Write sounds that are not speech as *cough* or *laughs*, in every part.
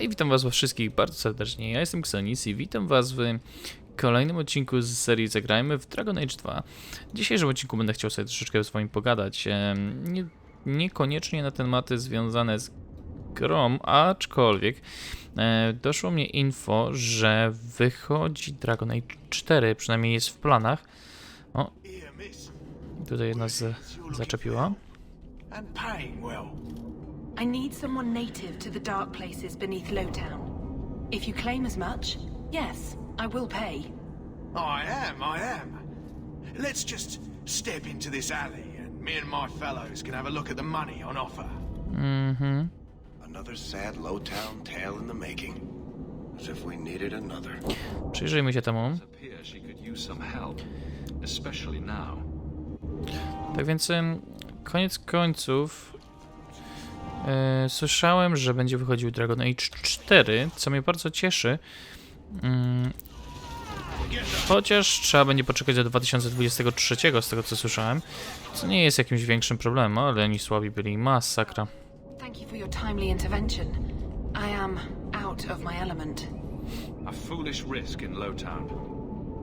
Hej, witam was wszystkich bardzo serdecznie. Ja jestem Xenis i witam was w kolejnym odcinku z serii Zagrajmy w Dragon Age 2. W dzisiejszym odcinku będę chciał sobie troszeczkę z wami pogadać. Nie, niekoniecznie na tematy związane z grą, aczkolwiek e, doszło mnie info, że wychodzi Dragon Age 4, przynajmniej jest w planach. O, tutaj nas zaczepiła. I need someone native to the dark places beneath Lowtown. If you claim as much, yes, I will pay. I am, I am. Let's just step into this alley and me and my fellows can have a look at the money on offer. Mm-hmm. Another sad low-town tale in the making. As if we needed another. Przyjrzyjmy się temu. appear she could use some help, especially now. Tak więc em, koniec końców słyszałem, że będzie wychodził Dragon Age 4, co mnie bardzo cieszy. Mm, chociaż trzeba będzie poczekać do 2023 z tego co słyszałem, co nie jest jakimś większym problemem, ale oni słabi byli, masakra. Thank you for your timely intervention. I am out of my element. A foolish risk in Lowtown.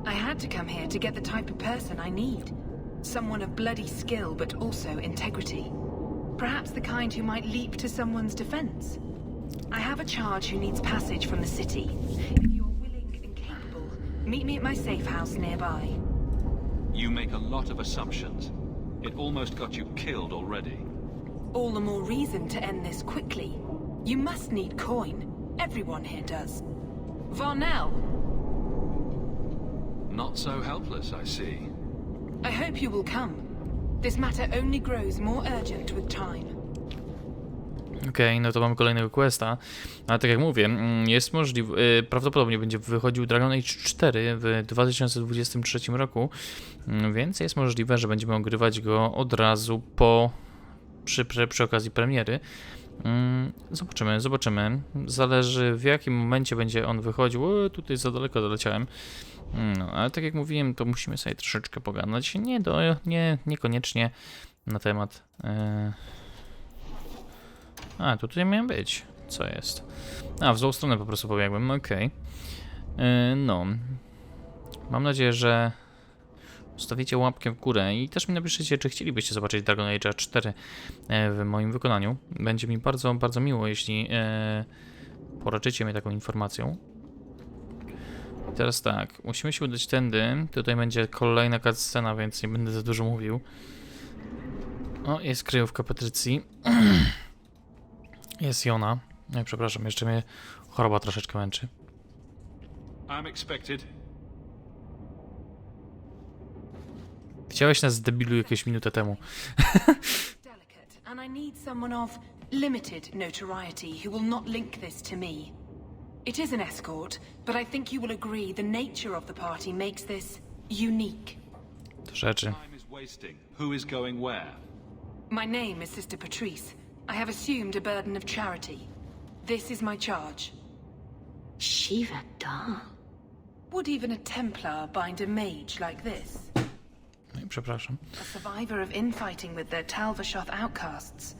I had to come here to get the type of person I need. Someone of bloody skill, but also integrity. Perhaps the kind who might leap to someone's defense. I have a charge who needs passage from the city. If you're willing and capable, meet me at my safe house nearby. You make a lot of assumptions. It almost got you killed already. All the more reason to end this quickly. You must need coin. Everyone here does. Varnell, Not so helpless, I see. I hope you will come. This matter only grows more urgent with time. Okej, no to mamy kolejnego questa. Ale tak jak mówię, mm, jest możliwe, y, prawdopodobnie będzie wychodził Dragon Age 4 w 2023 roku, mm, więc jest możliwe, że będziemy ogrywać go od razu po, przy, przy, przy okazji premiery. Mm, Zobaczymy, zobaczymy. Zależy w jakim momencie będzie on wychodził. O, tutaj za daleko doleciałem. No, ale tak jak mówiłem, to musimy sobie troszeczkę pogadać. Nie, do, nie niekoniecznie na temat. e, a, tutaj miałem być. Co jest? A, w złą stronę po prostu pobiegłem, okej. Yy, No. Mam nadzieję, że ustawicie łapkę w górę i też mi napiszecie, czy chcielibyście zobaczyć Dragon Age 4 e, w moim wykonaniu. Będzie mi bardzo, bardzo miło, jeśli e, poraczycie mnie taką informacją. I Teraz tak, musimy się udać tędy. Tutaj będzie kolejna cutscena, więc nie będę za dużo mówił. O, jest kryjówka Patrycji. *clears throat* Jest Jona. Nie, przepraszam, jeszcze mnie choroba troszeczkę męczy. I'm expected. Chciałeś nas debilu jakieś minutę temu. *laughs* Delicate, and I need someone of limited notoriety who will not link this to me. It is an escort, but I think you will agree the nature of the party makes this unique. Do rzeczy. Time is wasting. Who is going where? My name is Sister Patrice. I have assumed a burden of charity. This is my charge. Shiva Da. Would even a Templar bind a mage like this? No i przepraszam. A survivor of infighting with their Talvashoth outcasts.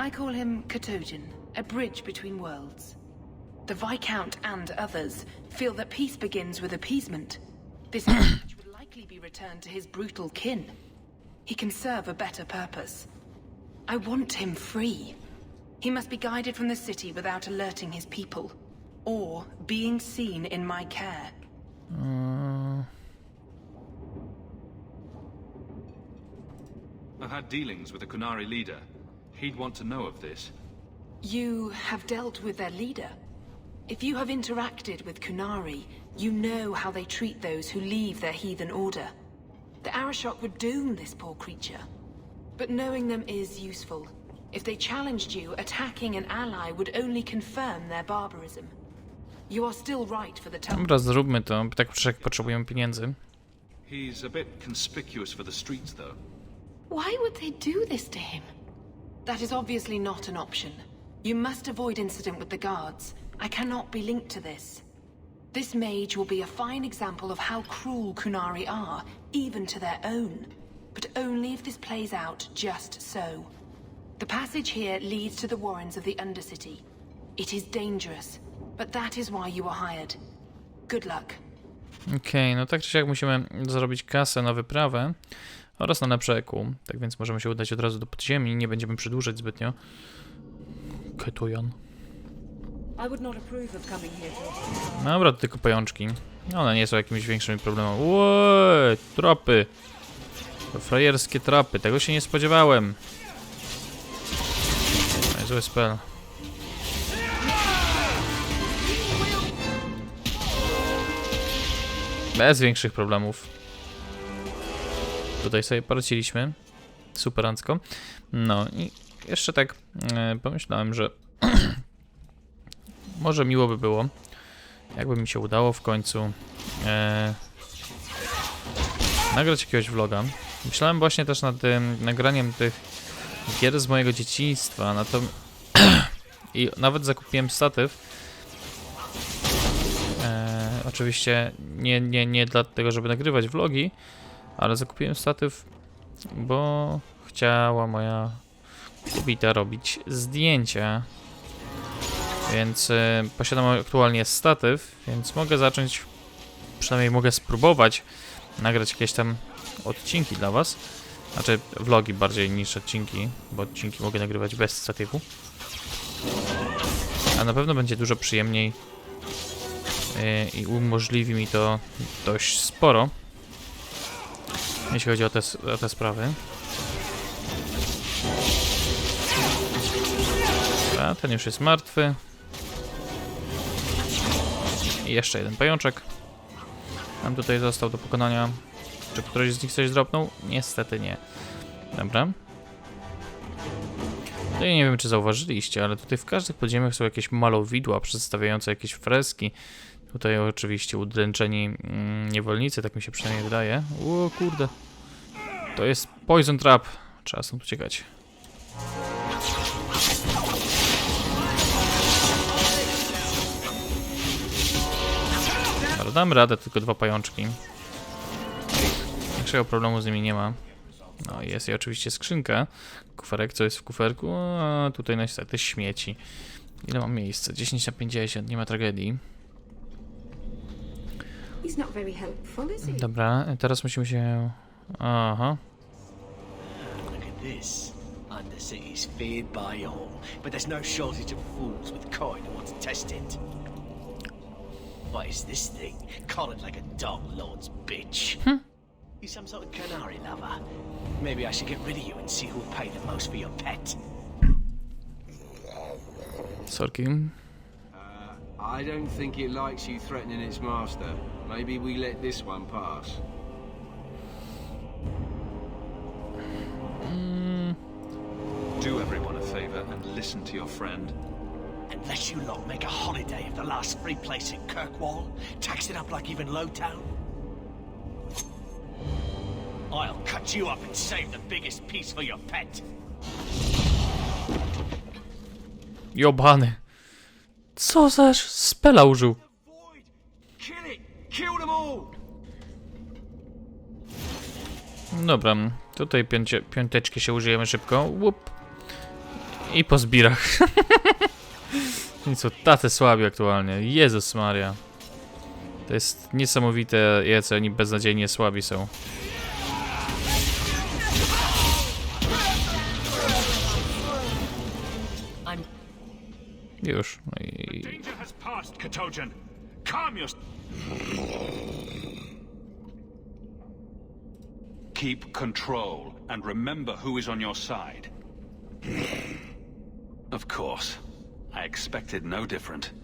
I call him Katojan, a bridge between worlds. The Viscount and others feel that peace begins with appeasement. This *clears throat* message would likely be returned to his brutal kin. He can serve a better purpose. I want him free. He must be guided from the city without alerting his people, or being seen in my care. Uh, I've had dealings with the Kunari leader. He'd want to know of this. You have dealt with their leader. If you have interacted with Kunari, you know how they treat those who leave their heathen order. The Arashok would doom this poor creature. But knowing them is useful. If they challenged you, attacking an ally would only confirm their barbarism. You are still right for the time. Dobra, zróbmy to. Tak czy jak potrzebujemy pieniędzy. He's a bit conspicuous for the streets, though. Why would they do this to him? That is obviously not an option. You must avoid incident with the guards. I cannot be linked to this. This mage will be a fine example of how cruel Kunari are, even to their own. But only if this plays out just so. The passage here leads to the warrens of the Undercity. It is dangerous, but that is why you were hired. Good luck. Okej, no tak czy siak musimy zarobić kasę na wyprawę oraz na naprzekup. Tak więc możemy się udać od razu do podziemi, nie będziemy przedłużać zbytnio. Ketujon. Dobra, to tylko pajączki. One nie są jakimiś większymi problemami. Łeee, tropy. To frajerskie trapy, tego się nie spodziewałem. No Zły spell. Bez większych problemów. Tutaj sobie poradziliśmy. Superancko. No i jeszcze tak e, pomyślałem, że *clears throat* może miło by było, jakby mi się udało w końcu e, nagrać jakiegoś vloga. Myślałem właśnie też nad tym nagraniem tych gier z mojego dzieciństwa, na to *clears throat* i nawet zakupiłem statyw. E, oczywiście nie, nie, nie dlatego, żeby nagrywać vlogi, ale zakupiłem statyw, bo chciała moja kobieta robić zdjęcia więc y, posiadam aktualnie statyw, więc mogę zacząć, przynajmniej mogę spróbować nagrać jakieś tam odcinki dla Was. Znaczy vlogi bardziej niż odcinki, bo odcinki mogę nagrywać bez statywu. A na pewno będzie dużo przyjemniej y, i umożliwi mi to dość sporo, jeśli chodzi o te, o te sprawy. A ten już jest martwy. I jeszcze jeden pajączek. Nam tutaj został do pokonania. Czy któryś z nich coś dropnął? Niestety nie. Dobra. No i nie wiem, czy zauważyliście, ale tutaj w każdych podziemiach są jakieś malowidła przedstawiające jakieś freski. Tutaj oczywiście udręczeni mm, niewolnicy, tak mi się przynajmniej wydaje. O kurde. To jest Poison Trap. Trzeba stąd uciekać. Dam radę, tylko dwa pajączki. Większego problemu z nimi nie ma. No i jest i oczywiście skrzynka. Kuferek, co jest w kuferku? A tutaj niestety śmieci. Ile mam miejsca? 10 na 50, nie ma tragedii. Dobra, teraz musimy się... Aha. This. Undercity's feared by all, but there's no shortage of fools with coin who want to test it. What is this thing? Collared like a dog lord's bitch. Hmm. You some sort of canary lover? Maybe I should get rid of you and see who'll pay the most for your pet. Sorki. Uh, I don't think it likes you threatening its master. Maybe we let this one pass. Hmm. Do everyone a favor and listen to your friend. Unless you lot make a holiday of the last free place in Kirkwall, tax it up like even Lowtown. I'll cut you up and save the biggest piece for your pet. Jobany. Co za spela użył? Dobra, tutaj piącie, piąteczki się użyjemy szybko. Łup. I po zbirach. *laughs* I co, tacy słabi aktualnie. Jezus Maria. To jest niesamowite, jacy oni beznadziejnie słabi są. Już. No i... Keep control and remember who is on your side. Of course. I expected no different.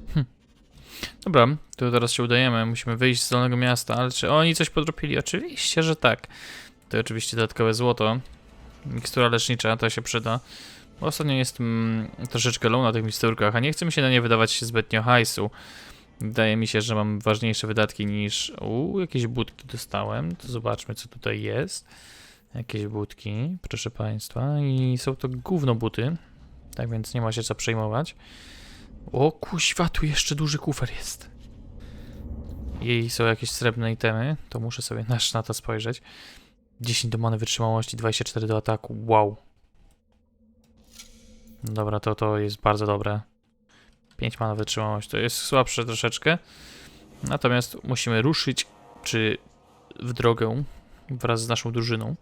Dobra, to teraz się udajemy. Musimy wyjść z Dolnego Miasta, ale czy oni coś podropili? Oczywiście, że tak. To oczywiście dodatkowe złoto. Mikstura lecznicza, to się przyda. Bo ostatnio jest mm, troszeczkę low na tych miksturkach, a nie chce mi się na nie wydawać zbytnio hajsu. Wydaje mi się, że mam ważniejsze wydatki niż... Uuu, jakieś budki dostałem. To zobaczmy, co tutaj jest. Jakieś budki, proszę Państwa. I są to gówno buty. Tak więc nie ma się co przejmować. O kuźwa, tu jeszcze duży kufer jest. Jej są jakieś srebrne itemy, to muszę sobie nasz na to spojrzeć. 10 do many wytrzymałości, 24 do ataku, wow. Dobra, to to jest bardzo dobre. 5 ma na wytrzymałość, to jest słabsze troszeczkę. Natomiast musimy ruszyć czy w drogę wraz z naszą drużyną.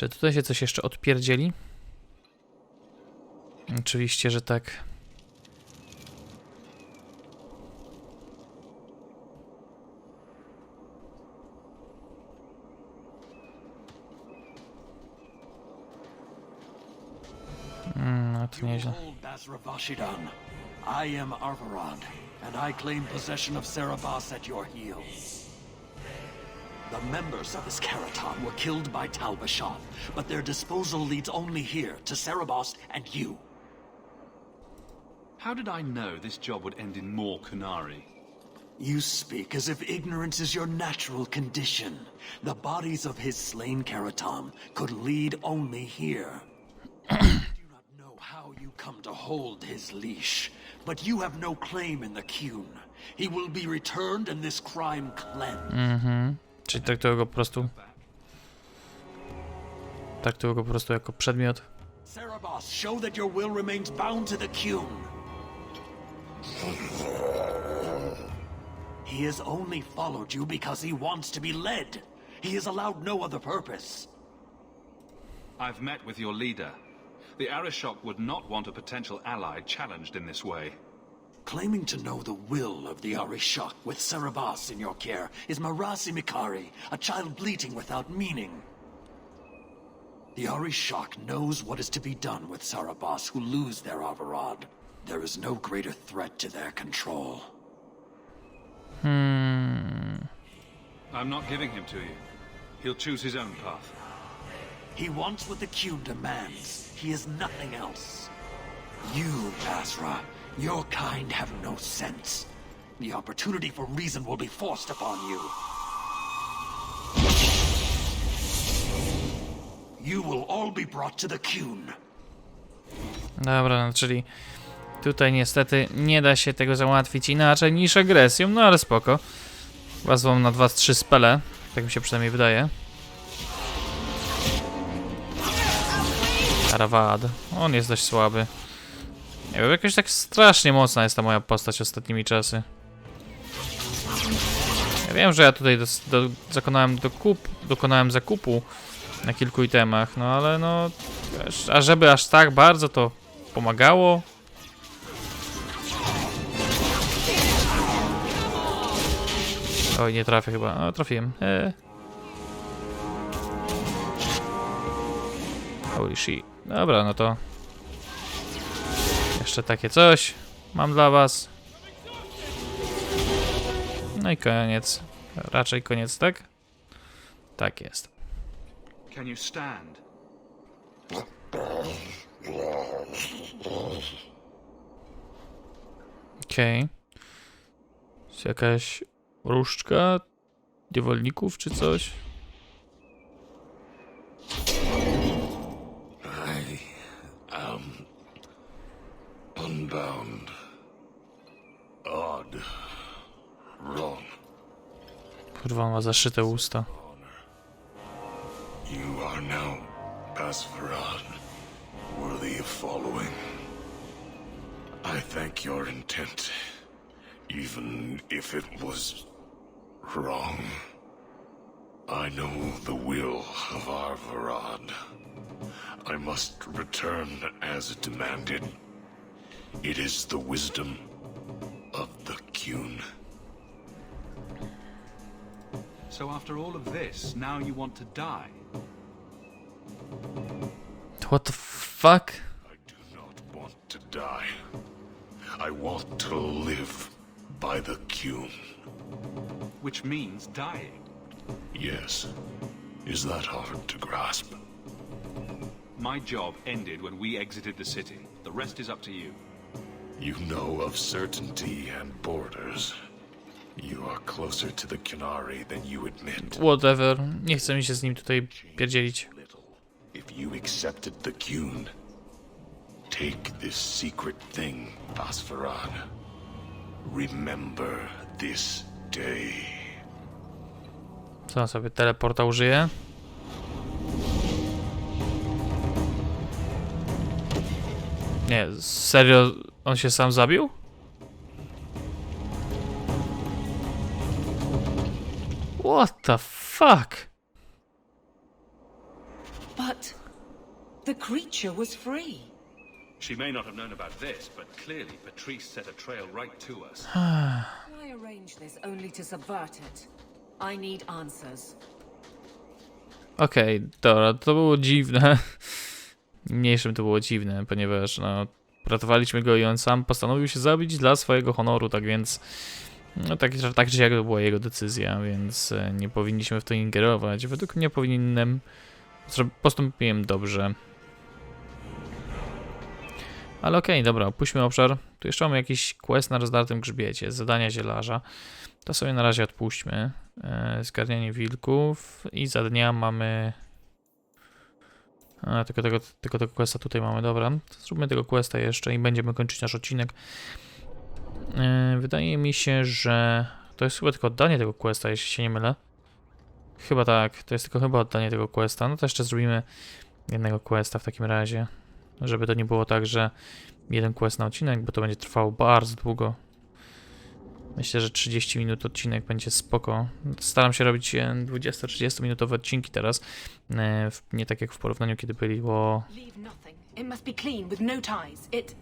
Czy tutaj się coś jeszcze odpierdzieli? Oczywiście, że tak. Mm, no to nieźle. I am Arvarad, and I claim possession of at your heels. The members of this Karaton were killed by Talbashoth, but their disposal leads only here, to Cerebos and you. How did I know this job would end in more Kunari? You speak as if ignorance is your natural condition. The bodies of his slain Karatom could lead only here. *clears throat* I do not know how you come to hold his leash, but you have no claim in the Qun. He will be returned and this crime cleansed. Mm-hmm. Czyli traktują go po prostu. Traktują go po prostu jako przedmiot. Cerebos, show that your will remains bound to the Qun. He has only followed you because he wants to be led. He has allowed no other purpose. I've met with your leader. The Arishok would not want a potential ally challenged in this way. Claiming to know the will of the Arishok with Cerebos in your care is Marasi Mikari, a child bleating without meaning. The Arishok knows what is to be done with Sarabas who lose their Avarad. There is no greater threat to their control. Hmm. I'm not giving him to you. He'll choose his own path. He wants what the Q demands. He is nothing else. You, Basra, your kind have no sense. The opportunity for reason will be forced upon you. You will all be brought to the. Dobra, no czyli tutaj niestety nie da się tego załatwić inaczej niż agresją, no ale spoko. Wezwą na 2-3 spele, tak mi się przynajmniej wydaje. Karawad, on jest dość słaby. Nie wiem, jakoś tak strasznie mocna jest ta moja postać ostatnimi czasy. Ja wiem, że ja tutaj do, do kup, dokonałem zakupu na kilku itemach, no ale no A żeby aż tak bardzo to pomagało? Oj, nie trafię chyba. O, trafiłem. E. Holy shit. Dobra, no to... Jeszcze takie coś mam dla was. No i koniec. Raczej koniec, tak? Tak jest. Can you stand? Okej. Jest jakaś różdżka niewolników czy coś? Unbound. Odd. Wrong. Kurwa, ma zaszyte usta. You are now Basfarad, worthy of following. I thank your intent, even if it was wrong. I know the will of Arvarad. I must return as demanded. It is the wisdom of the Qun. So after all of this, now you want to die? What the fuck? I do not want to die. I want to live by the Qun. Which means dying. Yes. Is that hard to grasp? My job ended when we exited the city. The rest is up to you. You know of certainty and borders. You are closer to the Canary than you admit. Whatever. Nie chcę mi się z nim tutaj pierdzielić. If you accepted the Qun, take this secret thing, Basfarad. Remember this day. Co sobie teleporta użyje? Nie, serio on się sam zabił? What the fuck? But the creature was free. She may not have known about this, but clearly Patrice set a trail right to us. *sighs* Why arrange this only to subvert it? I need answers. Okej, dobra, to było dziwne. *laughs* Mniejszym to było dziwne, ponieważ no, ratowaliśmy go i on sam postanowił się zabić dla swojego honoru, tak więc no tak, tak czy siak to była jego decyzja, więc e, nie powinniśmy w to ingerować. Według mnie powinienem, postąpiłem dobrze. Ale okej, dobra, opuśćmy obszar. Tu jeszcze mamy jakiś quest na rozdartym grzbiecie, zadania zielarza. To sobie na razie odpuśćmy. E, zgarnianie wilków i za dnia mamy... A, tylko tego, tylko tego questa tutaj mamy, dobra. Zróbmy tego questa jeszcze i będziemy kończyć nasz odcinek. E, wydaje mi się, że to jest chyba tylko oddanie tego questa, jeśli się nie mylę. Chyba tak, to jest tylko chyba oddanie tego questa. No to jeszcze zrobimy jednego questa w takim razie. Żeby to nie było tak, że jeden quest na odcinek, bo to będzie trwało bardzo długo. Myślę, że 30 minut odcinek będzie spoko. Staram się robić e, 20-30 minutowe odcinki teraz. E, Nie tak jak w porównaniu, kiedy było. Leave nothing. It must be clean, with no ties. It.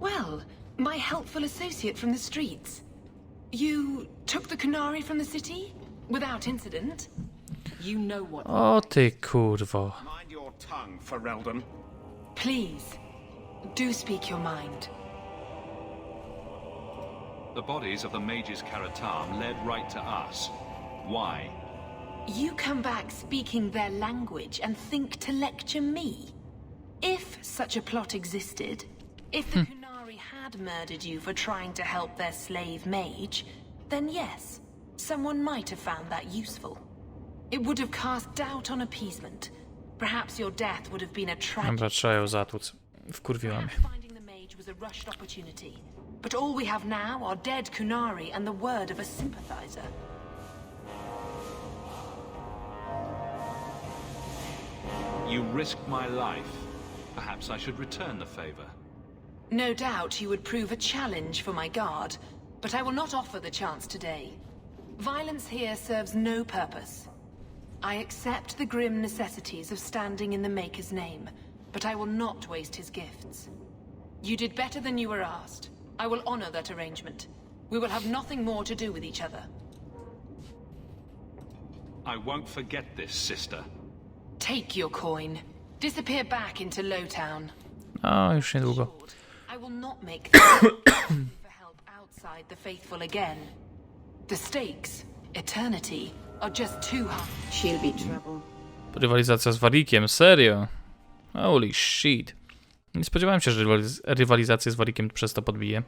Well, my helpful associate from the streets. You took the Canary from the city? Without incident? You know what. O ty kurwo. Mind your tongue, Ferelden. Please, do speak your mind. The bodies of the mages Karatam led right to us. Why? You come back speaking their language and think to lecture me? If such a plot existed, if the hmm. Kunari had murdered you for trying to help their slave mage, then yes, someone might have found that useful. It would have cast doubt on appeasement. Perhaps your death would have been a tragic. Dobra, trzeba ją zatłuc. Wkurwiła mnie. Perhaps finding the mage was a rushed opportunity. But all we have now are dead Kunari and the word of a sympathizer. You risked my life. Perhaps I should return the favor. No doubt you would prove a challenge for my guard, but I will not offer the chance today. Violence here serves no purpose. I accept the grim necessities of standing in the Maker's name, but I will not waste his gifts. You did better than you were asked. I will honor that arrangement. We will have nothing more to do with each other. I won't forget this, sister. Take your coin. Disappear back into Lowtown. No, już niedługo. I will not make *coughs* for help outside the faithful again. The stakes, eternity, are just too high. She'll be trouble. Rywalizacja z Warikiem, serio? Holy shit. Nie spodziewałem się, że rywaliz rywalizację z Warikiem przez to podbije.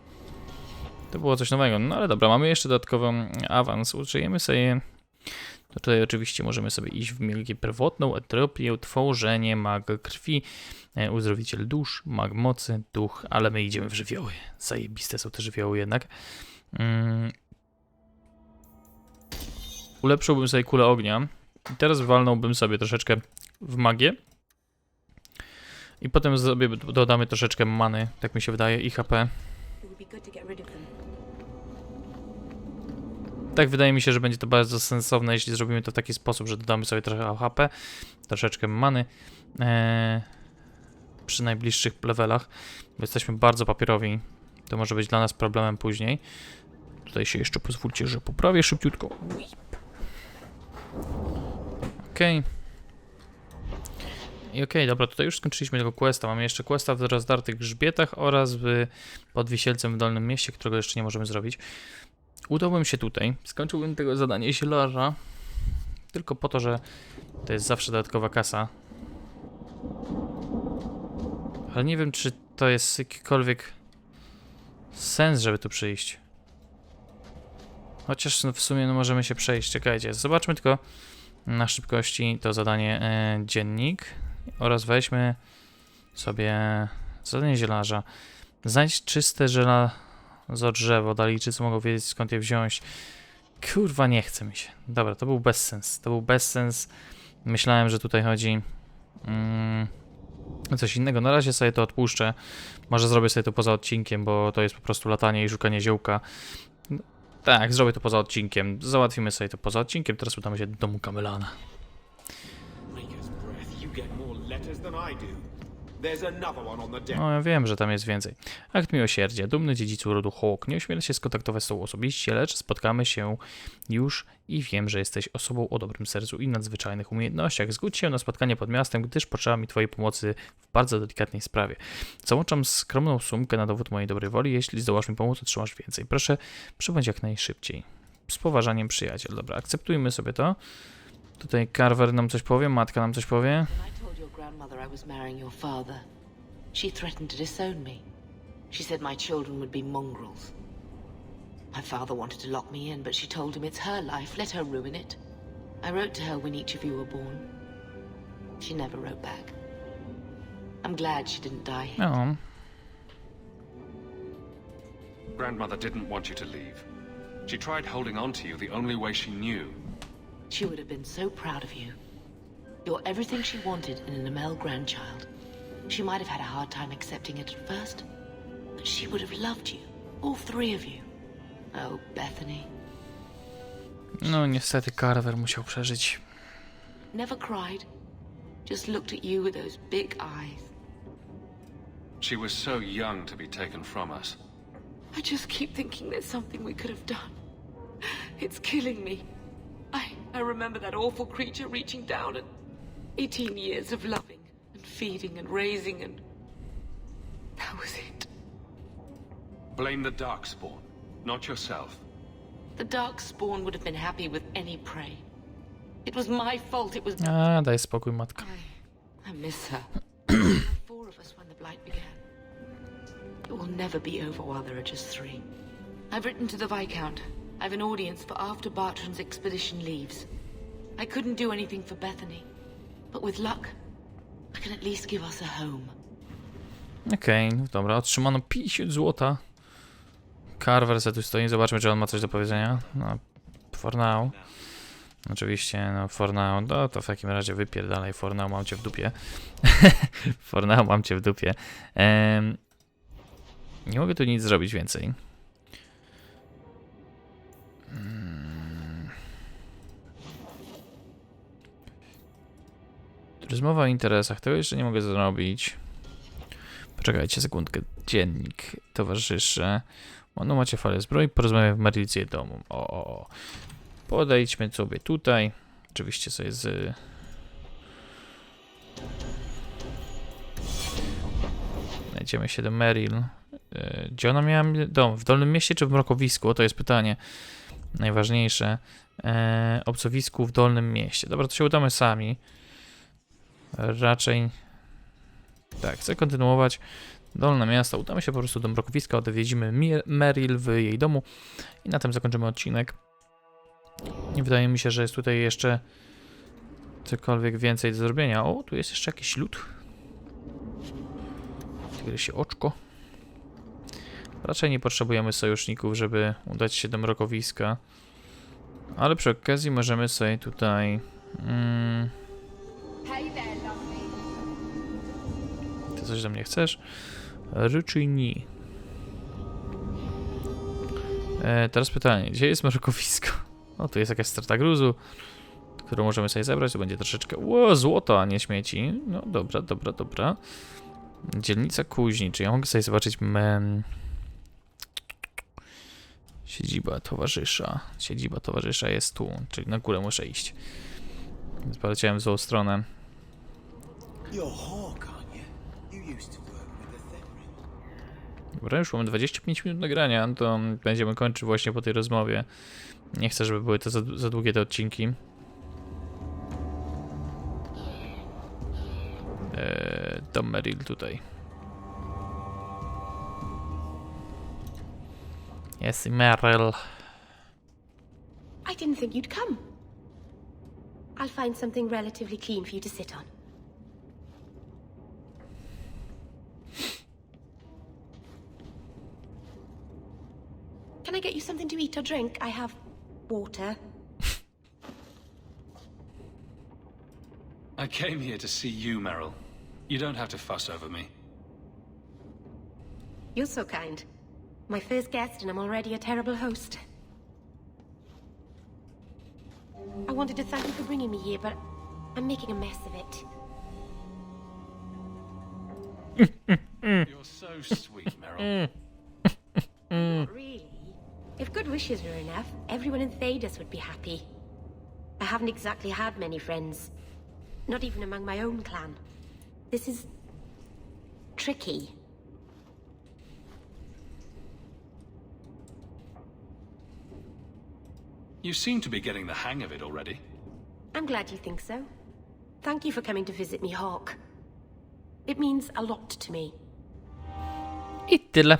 To było coś nowego. No ale dobra, mamy jeszcze dodatkowy awans. Użyjemy sobie... To tutaj oczywiście możemy sobie iść w mielgie pierwotną, entropię, tworzenie, mag krwi, e, uzdrowiciel dusz, mag mocy, duch, ale my idziemy w żywioły. Zajebiste są te żywioły jednak. Mm. Ulepszyłbym sobie kulę ognia. I teraz walnąłbym sobie troszeczkę w magię. I potem sobie dodamy troszeczkę many, tak mi się wydaje, i HP. Tak wydaje mi się, że będzie to bardzo sensowne, jeśli zrobimy to w taki sposób, że dodamy sobie trochę HP, troszeczkę many eee, przy najbliższych levelach. Jesteśmy bardzo papierowi. To może być dla nas problemem później. Tutaj się jeszcze pozwólcie, że poprawię szybciutko. Okej. I okej, dobra, tutaj już skończyliśmy tego questa. Mamy jeszcze questa w rozdartych grzbietach oraz w, pod Wisielcem w Dolnym Mieście, którego jeszcze nie możemy zrobić. Udałbym się tutaj, skończyłbym tego zadanie zielarza, tylko po to, że to jest zawsze dodatkowa kasa. Ale nie wiem, czy to jest jakikolwiek sens, żeby tu przyjść. Chociaż no w sumie no możemy się przejść, czekajcie. Zobaczmy tylko na szybkości to zadanie e, dziennik oraz weźmy sobie zadanie zielarza. Znajdź czyste żelazo drzewo, daliczycy mogą wiedzieć skąd je wziąć. Kurwa, nie chce mi się. Dobra, to był bezsens. To był bezsens. Myślałem, że tutaj chodzi mm, coś innego. Na razie sobie to odpuszczę. Może zrobię sobie to poza odcinkiem, bo to jest po prostu latanie i szukanie ziołka. No, Tak, zrobię to poza odcinkiem. Załatwimy sobie to poza odcinkiem. Teraz udamy się do domu Kamelana. No, ja wiem, że tam jest więcej. Akt miłosierdzia, dumny dziedzicu rodu Hawk, nie ośmielę się skontaktować z tobą osobiście, lecz spotkamy się już i wiem, że jesteś osobą o dobrym sercu i nadzwyczajnych umiejętnościach. Zgódź się na spotkanie pod miastem, gdyż potrzeba mi twojej pomocy w bardzo delikatnej sprawie. Załączam skromną sumkę na dowód mojej dobrej woli, jeśli zdołasz mi pomóc, otrzymasz więcej. Proszę, przybądź jak najszybciej. Z poważaniem przyjaciel. Dobra, akceptujmy sobie to. Tutaj Carver nam coś powie, matka nam coś powie. I told your grandmother I was marrying your father. She threatened to disown me. She said my children would be mongrels. My father wanted to lock me in, but she told him it's her life, let her ruin it. I wrote to her when each of you were born. She never wrote back. I'm glad she didn't die. No, Grandmother didn't want you to leave. She tried holding on to you the only way she knew. She would have been so proud of you. You're everything she wanted in an Amel grandchild. She might have had a hard time accepting it at first, but she would have loved you, all three of you. Oh, Bethany. no niestety Carver musiał przeżyć. Never cried. Just looked at you with those big eyes. She was so young to be taken from us. I just keep thinking there's something we could have done. It's killing me. I I remember that awful creature reaching down and 18 years of loving and feeding and raising and that was it. Blame the Darkspawn, not yourself. The dark spawn would have been happy with any prey. It was my fault. It was A, daj spokój, matka. I miss her. *clears throat* there were four of us when the blight began. It will never be over while there are just three. I've written to the Viscount. I've an audience for after Bartram's expedition leaves. I couldn't do anything for Bethany, but with luck, I can at least give us a home. Okej, no dobra, otrzymano 50 złota. Carver se tu stoi, zobaczmy, czy on ma coś do powiedzenia. No, for now. Oczywiście, no, for now. No, to w takim razie wypierdalaj, for now mam cię w dupie. *laughs* for now mam cię w dupie. Em, nie mogę tu nic zrobić więcej. Rozmowa o interesach, tego jeszcze nie mogę zrobić. Poczekajcie sekundkę. Dziennik, towarzysze. No macie falę zbroi, porozmawiamy w Marylicję domu. O, o, o. Podejdźmy sobie tutaj. Oczywiście sobie z... Znajdziemy się do Meryl. E, Gdzie ona miała dom? W Dolnym Mieście czy w Mrokowisku? O, to jest pytanie najważniejsze. E, obcowisku w Dolnym Mieście. Dobra, to się udamy sami. Raczej tak, chcę kontynuować. Dolne miasto. Udamy się po prostu do mrokowiska, odwiedzimy Meryl w jej domu i na tym zakończymy odcinek. Nie wydaje mi się, że jest tutaj jeszcze cokolwiek więcej do zrobienia. O, tu jest jeszcze jakiś lód. się oczko. Raczej nie potrzebujemy sojuszników, żeby udać się do mrokowiska. Ale przy okazji możemy sobie tutaj... Mm, coś do mnie chcesz? Raczej nie. E, teraz pytanie, gdzie jest mrokowisko? O, tu jest jakaś strata gruzu, którą możemy sobie zebrać. Tu będzie troszeczkę. Ło, złoto, a nie śmieci. No dobra, dobra, dobra. Dzielnica kuźni. Czy ja mogę sobie zobaczyć mem... Siedziba towarzysza. Siedziba towarzysza jest tu, czyli na górę muszę iść. Więc poleciałem w złą stronę. Dobra, już mamy 25 minut nagrania, no to będziemy kończyć właśnie po tej rozmowie. Nie chcę, żeby były to za, za długie te odcinki. Eee, Dom Meryl tutaj. Jest i Meryl. I didn't think you'd come. I'll find something relatively clean for you to sit on. I get you something to eat or drink? I have water. I came here to see you, Meryl. You don't have to fuss over me. You're so kind. My first guest, and I'm already a terrible host. I wanted to thank you for bringing me here, but I'm making a mess of it. *laughs* You're so sweet, Meryl. *laughs* Not really. If good wishes were enough, everyone in Thedas would be happy. I haven't exactly had many friends. Not even among my own clan. This is... tricky. You seem to be getting the hang of it already. I'm glad you think so. Thank you for coming to visit me, Hawk. It means a lot to me. I tyle.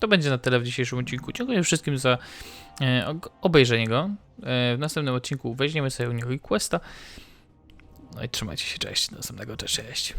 To będzie na tyle w dzisiejszym odcinku. Dziękuję wszystkim za e, obejrzenie go. E, w następnym odcinku weźmiemy sobie u niego questa. No i trzymajcie się, cześć. Do następnego, cześć, cześć.